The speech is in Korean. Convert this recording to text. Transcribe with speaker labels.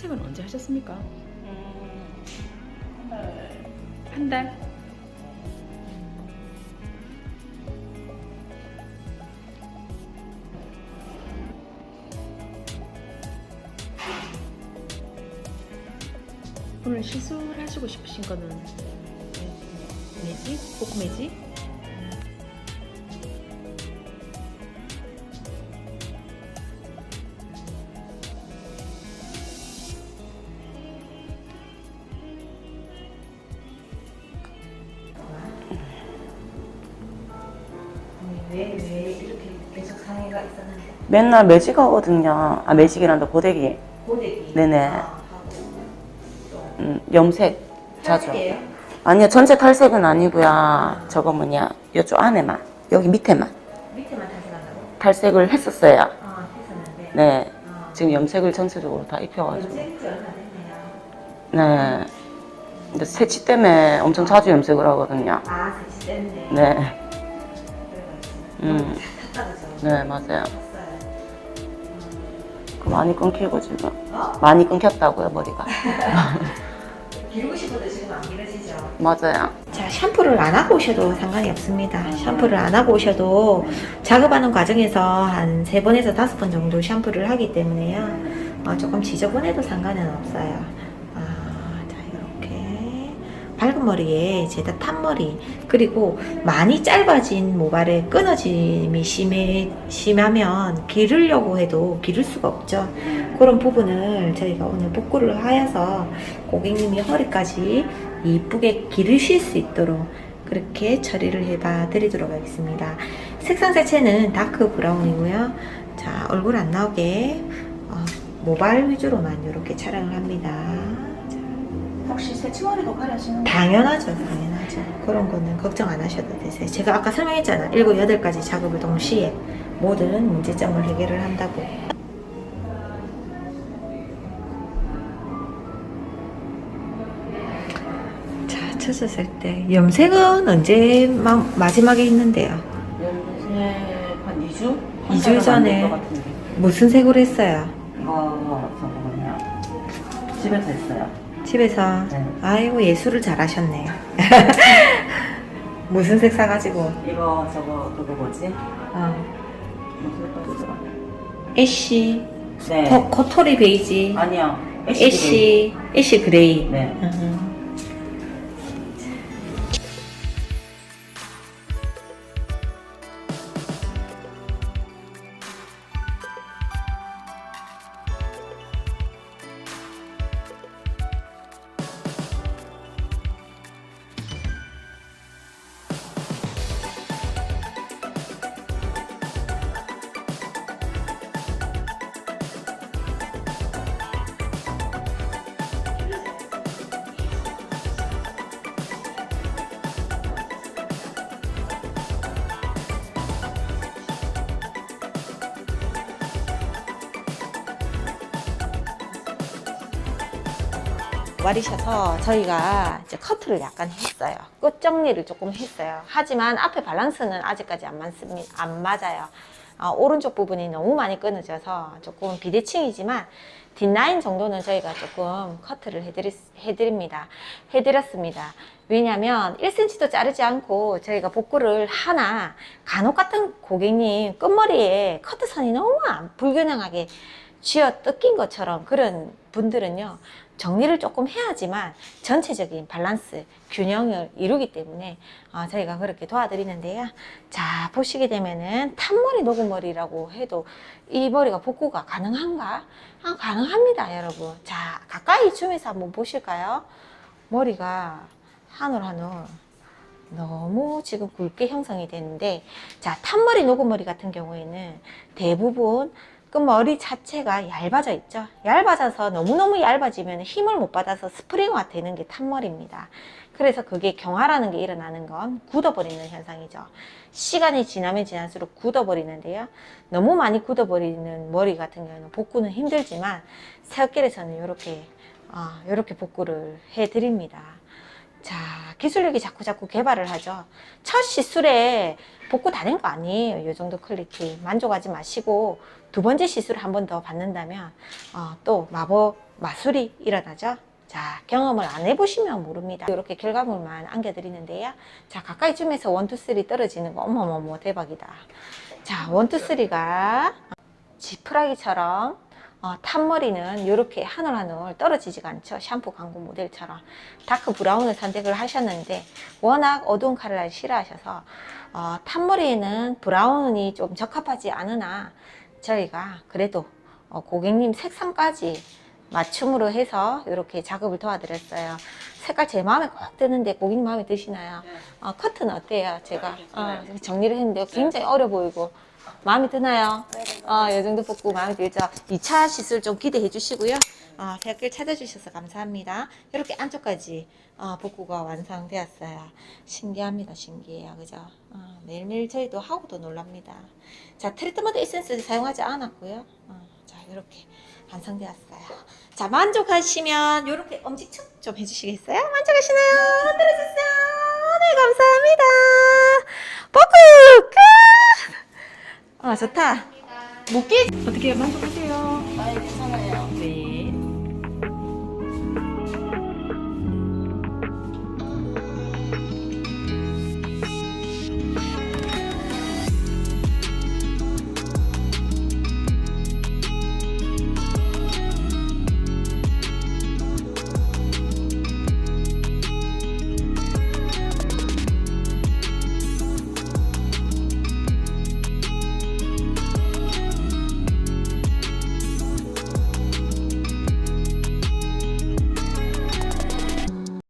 Speaker 1: 탈색은 언제 하셨습니까?
Speaker 2: 음, 한 달.
Speaker 1: 한 달? 오늘 시술하시고 싶으신 거는 매직? 꼭 매직?
Speaker 3: 상해가 있었는데?
Speaker 2: 맨날 매직하거든요. 아, 매직이란다, 고데기.
Speaker 3: 고데기.
Speaker 2: 네네.
Speaker 3: 아,
Speaker 2: 음, 염색 자주.
Speaker 3: 탈색이에요?
Speaker 2: 아니요, 전체 탈색은 아니고요. 저거 뭐냐, 요쪽 안에만, 여기 밑에만
Speaker 3: 밑에만 탈색한다고?
Speaker 2: 탈색을 했었어요.
Speaker 3: 아, 했었는데.
Speaker 2: 네,
Speaker 3: 아,
Speaker 2: 지금 염색을 전체적으로 다 입혀가지고.
Speaker 3: 염색이 얼마 됐네요.
Speaker 2: 네. 근데 새치 때문에 엄청 자주 염색을 하거든요.
Speaker 3: 아, 색치 때문에.
Speaker 2: 네,
Speaker 3: 그래가지고.
Speaker 2: 음. 네, 맞아요. 그 많이 끊기고 지금.
Speaker 3: 어?
Speaker 2: 많이 끊겼다고요, 머리가.
Speaker 3: 기르고 싶어도 지금 안 기르지죠?
Speaker 2: 맞아요.
Speaker 3: 자, 샴푸를 안 하고 오셔도 상관이 없습니다. 샴푸를 안 하고 오셔도 작업하는 과정에서 한 세 번에서 다섯 번 정도 샴푸를 하기 때문에요. 어, 조금 지저분해도 상관은 없어요. 밝은 머리에 제다 탄 머리 그리고 많이 짧아진 모발에 끊어짐이 심해, 심하면 기르려고 해도 기를 수가 없죠. 그런 부분을 저희가 오늘 복구를 하여서 고객님이 허리까지 이쁘게 기르실 수 있도록 그렇게 처리를 해봐 드리도록 하겠습니다. 색상 자체는 다크 브라운이고요. 자, 얼굴 안 나오게 어, 모발 위주로만 이렇게 촬영을 합니다. 자,
Speaker 1: 혹시 새치머리도 가려시는
Speaker 3: 당연하죠, 당연하죠. 그런 거는 걱정 안 하셔도 되세요. 제가 아까 설명했잖아. 7, 8가지 작업을 동시에 모든 문제점을 해결을 한다고. 자, 쳤었을 때 염색은 언제 마, 마지막에 했는데요?
Speaker 2: 염색 한 2주?
Speaker 3: 이주 전에. 무슨 색으로 했어요?
Speaker 2: 이거 저거거든요. 집에서 했어요.
Speaker 3: 집에서
Speaker 2: 네.
Speaker 3: 아이고 예술을 잘하셨네요. 무슨 색 사가지고?
Speaker 2: 이거 저거 그거 뭐지?
Speaker 3: 어.
Speaker 2: 무슨 색깔이더라?
Speaker 3: 애쉬,
Speaker 2: 네.
Speaker 3: 코, 코토리 베이지,
Speaker 2: 아니요.
Speaker 3: 애쉬, 애쉬 그레이.
Speaker 2: 네.
Speaker 3: 음. 와리셔서 저희가 이제 커트를 약간 했어요. 끝 정리를 조금 했어요. 하지만 앞에 밸런스는 아직까지 안 맞습니다. 안 맞아요. 어, 오른쪽 부분이 너무 많이 끊어져서 조금 비대칭이지만 뒷라인 정도는 저희가 조금 커트를 해드리, 해드립니다. 해드렸습니다. 왜냐면 1cm도 자르지 않고 저희가 복구를 하나 간혹 같은 고객님 끝머리에 커트선이 너무 안- 불균형하게 쥐어 뜯긴 것처럼 그런 분들은요 정리를 조금 해야지만 전체적인 밸런스 균형을 이루기 때문에 어, 저희가 그렇게 도와드리는데요. 자 보시게 되면은 탄머리 녹음머리라고 해도 이 머리가 복구가 가능한가? 아, 가능합니다 여러분. 자 가까이 줌해서 한번 보실까요? 머리가 한올 한올 너무 지금 굵게 형성이 되는데 자 탄머리 녹음머리 같은 경우에는 대부분 그 머리 자체가 얇아져 있죠. 얇아져서 너무너무 얇아지면 힘을 못 받아서 스프링화 되는 게 탄머리입니다. 그래서 그게 경화라는 게 일어나는 건 굳어버리는 현상이죠. 시간이 지나면 지날수록 굳어버리는데요. 너무 많이 굳어버리는 머리 같은 경우는 복구는 힘들지만 새어결에서는 이렇게 어, 이렇게 복구를 해드립니다. 자, 기술력이 자꾸 자꾸 개발을 하죠. 첫 시술에 복구 다 된 거 아니에요. 이 정도 퀄리티. 만족하지 마시고 두 번째 시술을 한 번 더 받는다면 어, 또 마법 마술이 일어나죠. 자, 경험을 안 해보시면 모릅니다. 이렇게 결과물만 안겨드리는데요. 자, 가까이 쯤에서 원, 투, 쓰리 떨어지는 거 어머머머 대박이다. 자, 원, 투, 쓰리가 지푸라기처럼 어, 탑머리는 이렇게 한올 한올 떨어지지가 않죠. 샴푸 광고 모델처럼. 다크 브라운을 선택을 하셨는데 워낙 어두운 컬러를 싫어하셔서 어, 탑머리에는 브라운이 좀 적합하지 않으나 저희가 그래도 어, 고객님 색상까지 맞춤으로 해서 이렇게 작업을 도와드렸어요. 색깔 제 마음에 꼭 드는데 고객님 마음에 드시나요? 어, 커트는 어때요? 제가 어, 정리를 했는데 굉장히 어려 보이고 마음에 드나요? 어, 이 정도 뽑고 마음에 들죠? 2차 시술 좀 기대해 주시고요. 어, 댓글 찾아주셔서 감사합니다. 이렇게 안쪽까지 어, 복구가 완성되었어요. 신기합니다. 신기해요. 그죠? 어, 매일매일 저희도 하고도 놀랍니다. 자, 트리트먼트 에센스 사용하지 않았고요. 어, 자, 이렇게 완성되었어요. 자, 만족하시면 이렇게 엄지척 좀 해주시겠어요? 만족하시나요? 흔들어주세요. 네, 감사합니다. 복구 끝! 아, 좋다. 묶기
Speaker 1: 어떻게 만족하세요?
Speaker 2: 아 괜찮아요.
Speaker 1: 네.